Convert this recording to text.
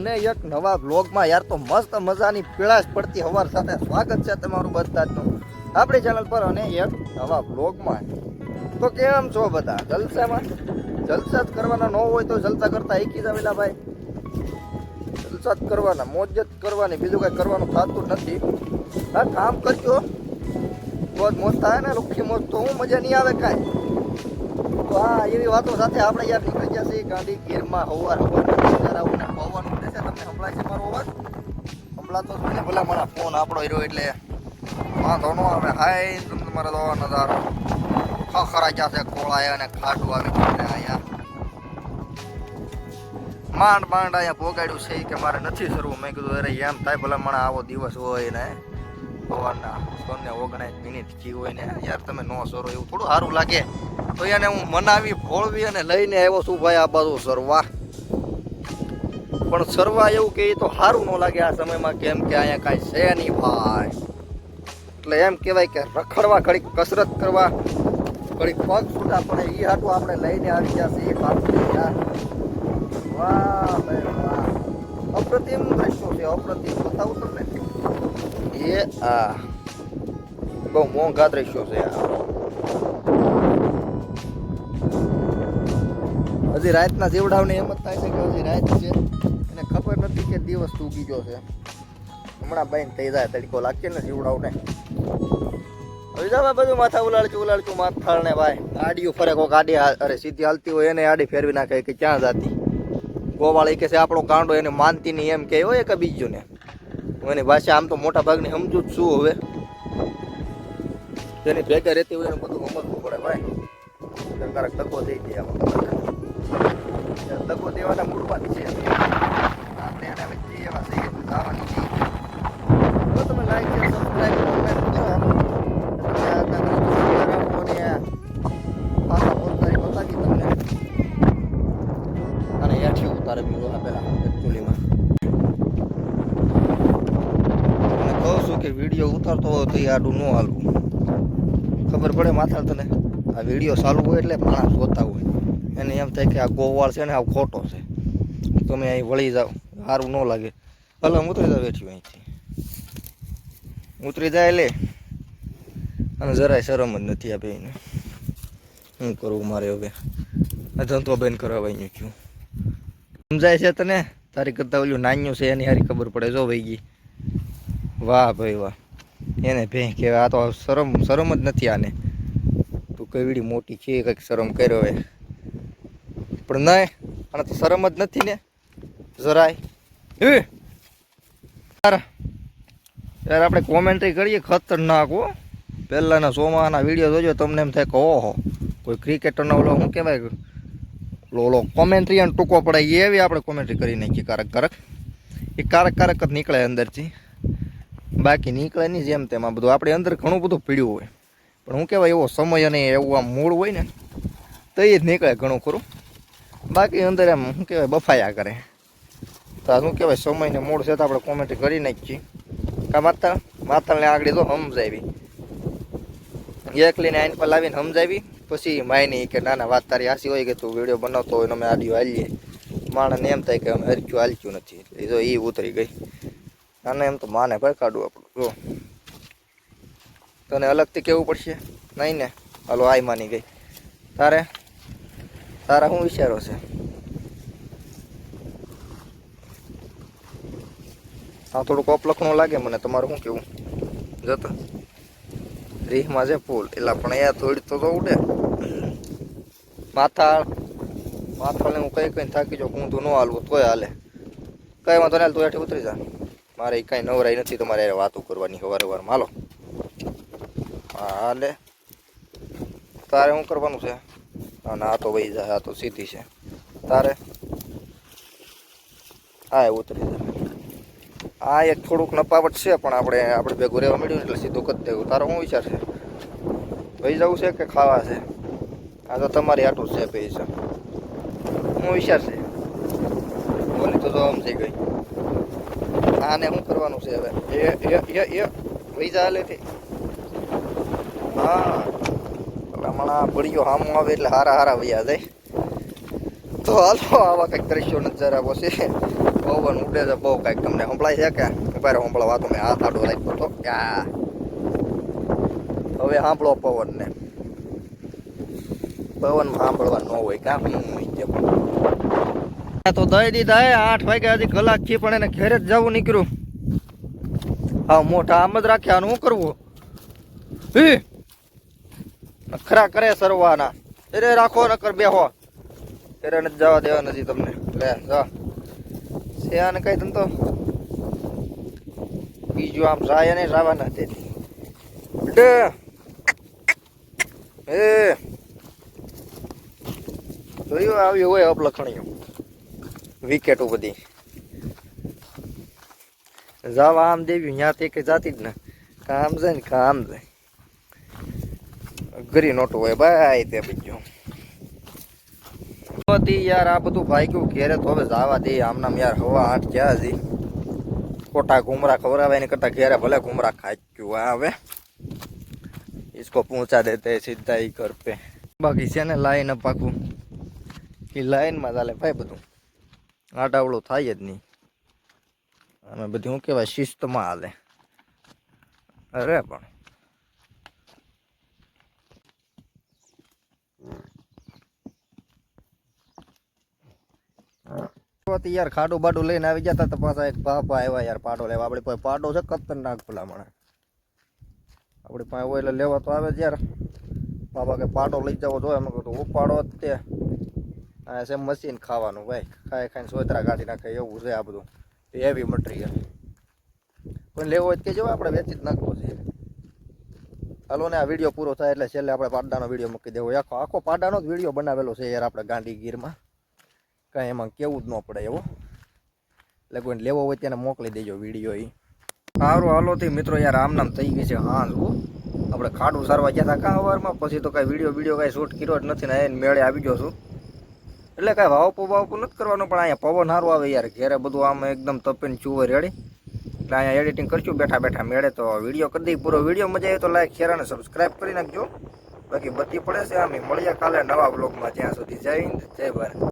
અને એક નવા બ્લોગમાં યાર તો મસ્ત મજાની પીળાશ પડતી હવાર સાથે સ્વાગત છે તમારું બધાનું. આપણી ચેનલ પર અને એક નવા બ્લોગમાં તો કેમ છો બધા? જલસામાં? જલસા જ કરવાના ન હોય તો જલસા કરતા એકી જાવેલા ભાઈ. જલસા જ કરવાના, મોજ જ કરવાની, બીજું કાંઈ કરવાનું થતું નથી. હા, કામ કરજો. મોજ મોજ થાય ને, રૂખી મોજ તો હું મજા નહીં આવે કાંઈ. તો હા એવી વાતો સાથે આપણે યાર નીકળી છીએ ગાંધી ગીરમાં હવાર હવાર તમને મારો અવાજ. સંભળાતો જ ભલા મારા ફોન આપણો રહ્યો એટલે વાંધો ન આવે. હાય, તમને તમારે તો નજારો. ખખરા ગયા છે અને ખાટું માંડ માંડ અહીંયા પોગાડ્યું છે કે મારે નથી સરવું મેં કીધું, અરે, એમ થાય ભલે મને આવો દિવસ હોય ને. સવારના સોને ઓગણીસ મિનિટ જી હોય ને. યાર, તમે નો સરો એવું થોડું સારું લાગે. તો એને હું મનાવી ફોળવી અને લઈને આવ્યો છું ભાઈ આ બાજુ સરવા પણ સરવા એવું કે એ તો સારું ન લાગે આ સમયમાં કેમ કે અહીંયા કાંઈ છે નહીં ભાઈ. એટલે એમ કહેવાય કે રખડવા ઘડીક કસરત કરવા, ઘડીક પગ છૂટા પડે એ હાટું આપણે લઈને આવી ગયા છીએ, એ ભાઈ વાહ. અપ્રતિમ દ્રશ્યો છે, અપ્રતિમ. બતાવું તમને. એ આ બહુ મોંઘા દ્રશ્યો છે આ. હજી રાતના જીવડાવને એમ જ થાય છે કે હજી રાત છે. દિવસ ઉગી ગયો છે. હમણાં બાઈને થઈ જાય તડકો, લાગશે ને જીવડાવને. હવે બધું માથા ઉલાળચું ઉલાળચું માથાળ ને ભાઈ ગાડીઓ ફરે કોઈ ગાડી અરે સીધી હાલતી હોય એને આડી ફેરવી નાખે કે ક્યાં જાતી. ગોવાળી કે છે, આપણો કાંડો એને માનતી નહીં. એમ કે હોય કે બીજું ને હું એની ભાષા આમ તો મોટા ભાગની સમજુ જ છું હવે. જેની ભેગા રહેતી હોય એને બધું સમજવું પડે ભાઈ. ક્યારેક તકો થઈ જાય તકો દેવાના મૂળમાં છે. એના વચ્ચે એવા તો જવાનું છે જો તમે લાઈક છે સબસ્ક્રાઈબ કોમેન્ટ કરો તો શેર આ પાછા પોતાની બતાવી તમને અને હેઠી ઉતારે બીજો આ પેલા એકચ્યુઅલીમાં તમને કહું છું કે વીડિયો ઉતારતો હોય તો એ આડું ન હાલવું ખબર પડે માથા તને આ વીડિયો ચાલુ હોય એટલે માણસ જોતા હોય એને એમ થાય કે આ ગોવાળ છે ને આ ખોટો છે તમે અહીં વળી જાઓ સારું ન લાગે. હલો, હું ઉતરી જાવ બેઠી અહીંથી. ઉતરી જાય લે અને જરાય શરમ જ નથી આપે એને શું કરવું મારે હવે? આ ધંધો બેન અહીંયા ગયું સમજાય છે તને? તારી કરતાં ઓલું નાન્યું છે, એની હારી ખબર પડે, જો ભાઈ ગઈ. વાહ ભાઈ વાહ. એને ભેં કહેવાય, આ તો શરમ શરમ જ નથી આને. તું કેવડી મોટી છે, કંઈક શરમ કર્યો હવે પણ નહીં, આને તો શરમ જ નથી ને. જરાય. યાર યાર આપણે કોમેન્ટ્રી કરીએ, ખતરનાક હો. પહેલાંના સોમાના વીડિયો જોજો, તમને એમ થાય કે ઓહો, કોઈ ક્રિકેટરનો ઓલો શું કહેવાય? ઓલો કોમેન્ટ્રી અને ટૂંકો પડે એવી આપણે કોમેન્ટ્રી કરી નાખીએ, કારક કારક. એ કારક કારક જ નીકળે અંદરથી. બાકી નીકળે નહીં જેમ તેમ આ બધું. આપણે અંદર ઘણું બધું પીડ્યું હોય. પણ હું કહેવાય, એવો સમય અને એવું આમ મૂળ હોય ને, તો એ જ નીકળે ઘણું ખરું. બાકી અંદર એમ, શું કહેવાય, બફાયા કરે. તો શું કહેવાય, સમયને મૂળ છે તો આપણે કોમેન્ટ કરી નાખીએ. કા માતા માતાને આગળ તો સમજાવી. એકલીને આઈન પર લાવીને સમજાવી, પછી માયની કે નાના વાત તારી હાસી હોય કે તું વીડિયો બનાવતો હોય અમે આડિયો હાલીએ. માણસને એમ થાય કે અમે હરક્યું હાલક્યું નથી. એ તો એ ઉતરી ગઈ. નાના એમ તો માને ભાઈ કાઢવું આપણું. જો. તને અલગથી કહેવું પડશે? નહીં ને? હાલો, આઈ માની ગઈ. તારે? તારા શું વિચારો છે? આ થોડુંક અપલખણું લાગે મને, તમારું શું કેવું? જતો. રીહમાં છે ફૂલ, એટલે પણ અહીંયા થોડી તો ઉડે માથા, માથાને હું કઈ કઈ થાકી જાઉં હું તું ન હાલવું, તોય હાલે. કઈ વાંધો નહીં તું હેઠે ઉતરી જા. મારે કાંઈ નવરાઈ નથી, તમારે વાતો કરવાની સવારે સવારમાં હાલો. હાલે. તારે શું કરવાનું છે? ના આ તો વહી જાય આ તો સીધી છે. તારે? હા, એ ઉતરી જાય આ એક થોડુંક નપાવટ છે, પણ આપણે આપણે ભેગું રહેવા મળ્યું એટલે સીધું કરી દેવું. તારો શું વિચાર છે? ભાઈ જવું છે કે ખાવા છે? આ તો તમારી આટું છે ભાઈ છે હું વિચાર છે? બોલી તો આમ સમજી ગઈ. આને શું કરવાનું છે હવે? એ એ એ વહી જા લેતી હા. હમણાં બળીઓ હામું આવે એટલે હારા હારા વૈયા જાય. તો હાલો, આવા કંઈક દ્રશ્યો નજારા પછી. પવન ઉડે છે, બહુ કંઈક તમને સંભળાય છે કે? ઊભા રહો, સંભળાવા તો મેં હાથ આડો રાખ્યો તો યા. હવે સાંભળો પવન ને પવન સાંભળવા ન હોય કામ તો દઈ દીધા, હે, આઠ વાગ્યા હજી કલાક છે, પણ એને ઘેરે જ જવું નીકળ્યું. હા મોટા આમ જ રાખ્યા શું કરવું? નખરા કરે સરવાના. અરે રાખો, નકર બેહો. નથી જવા દેવા નથી તમને. લે, જા. છે ને કઈ ધંધો. બીજું આમ જાય ને જવાના તે એ. જોયું આવ્યું હોય અપલખણીયું વિકેટો બધી. જવા આમ દેવી ત્યાં તે કે જાતી જ ને. કામ જાય ને કામ જાય. ઘરી નોટો હોય, ભાઈ તે બીજું હતી યાર આ બધું ભાગ્યું ઘેરે તો હવે જવા દે આમનામ યાર હવા આઠ ક્યાં હજી ખોટા ઘુમરા ખવડાવે એની કરતા ઘેરે ભલે ઘુમરા ખાચ્યું આ હવે इसको पहुंचा देते हैं सीधा ही घर पे બાકી છે ને લાઈન પાકું એ લાઈનમાં ચાલે ભાઈ બધું આડાવડું થાય જ નહીં અમે બધું શું કહેવાય શિસ્તમાં હાલે અરે પણ તો યાર ખાડું બાડું લઈને આવી જતા તો પાછા એક બાપા આવ્યા યાર પાડો લેવા. આપણે પાસે પાડો છે ખતરનાક પેલા મને આપણે પાસે હોય એટલે લેવા તો આવે જ યાર. બાબા કે પાડો લઈ જવો જોઈએ અમે કીધું ઉપાડો જ તે. આ છે મશીન ખાવાનું ભાઈ. ખાઈ ખાઈને સોતરા કાઢી નાખે, એવું છે આ બધું. હેવી મટીરિયલ પણ લેવો હોય કે જો આપણે વેચી જ નાખવો છે. હાલો ને, આ વીડિયો પૂરો થાય એટલે છેલ્લે આપણે પાડાનો વીડિયો મૂકી દેવો. આખો આખો પાડાનો જ વીડિયો બનાવેલો છે યાર આપણે ગાંધી ગીરમાં કાંઈ એમાં કેવું જ ન પડે એવો. એટલે કોઈને લેવો હોય તેને મોકલી દેજો વીડિયો એ સારું હાલોથી મિત્રો, યાર આમ નામ થઈ ગઈ છે હા. જુઓ આપણે ખાડું સારવા ગયા હતા કાં સવારમાં પછી તો કાંઈ વીડિયો વીડિયો કાંઈ શૂટ કર્યો જ નથી ને એને મેળે આવી ગયો છું. એટલે કાંઈ વાવપો વાવપો નથી કરવાનો, પણ અહીંયા પવન સારું આવે યાર. ઘેરે બધું આમ એકદમ તપીને ચૂવે રેડી એટલે અહીંયા એડિટિંગ કરશું, બેઠા બેઠા મેળે તો વીડિયો કરી દઈ. પૂરો વીડિયો મજા આવે તો લાઈક શેર અને સબસ્ક્રાઈબ કરી નાખજો. બાકી બત્તી પડે છે આમ. મળીએ કાલે નવા બ્લોગમાં ત્યાં સુધી જય હિન્દ, જય ભારત.